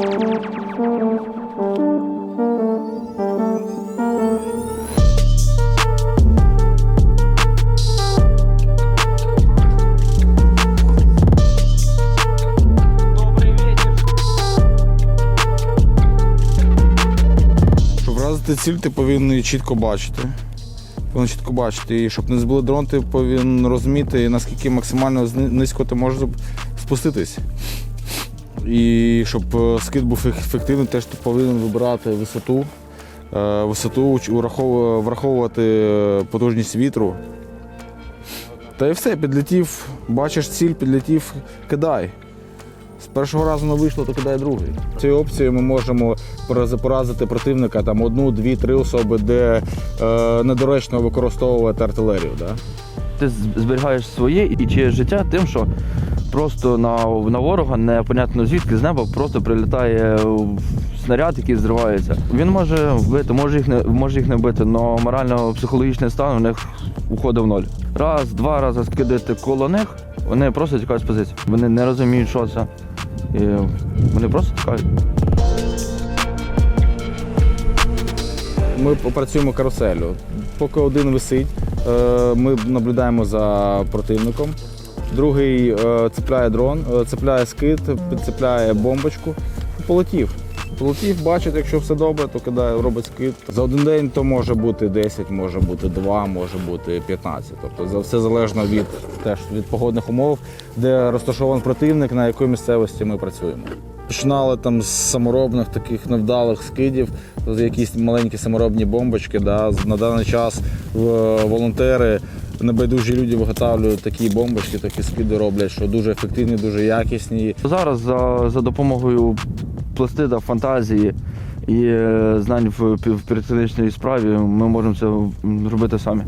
Вразити ціль, ти повинен чітко бачити. Повинен чітко бачити. І щоб не збили дрон, ти повинен розуміти, наскільки максимально низько ти можеш спуститись. І щоб е, скид був еф- ефективний, теж ти повинен вибирати висоту, е, висоту, враховувати е, потужність вітру. Та і все, підлетів, бачиш ціль, підлетів, кидай. З першого разу не вийшло, то кидай другий. Цією опцією ми можемо поразити противника там одну, дві, три особи, де е, недоречно використовувати артилерію. Да? Ти зберігаєш своє і чиє життя тим, що просто на, на ворога непонятно звідки з неба просто прилітає снаряд, який зривається. Він може вбити, може їх не може їх не вбити, але морально-психологічний стан у них уходить в ноль. Раз, два рази скидати коло них, вони просто тікають з позиції. Вони не розуміють, що це. І вони просто тікають. Ми працюємо каруселю. Поки один висить, е, ми наблюдаємо за противником. Другий е, цепляє дрон, е, цепляє скид, підцепляє бомбочку. Полетів. Полетів, бачить, якщо все добре, то кидає, робить скид. За один день то може бути 10, може бути 2, може бути 15. Тобто все залежно від, теж, від погодних умов, де розташований противник, на якій місцевості ми працюємо. Починали там з саморобних таких невдалих скидів, якісь маленькі саморобні бомбочки. Да. На даний час е, волонтери, небайдужі люди виготовлюють такі бомбочки, такі скиди роблять, що дуже ефективні, дуже якісні. Зараз за, за допомогою пластида, фантазії і е, знань в, в піротехнічній справі ми можемо це робити самі.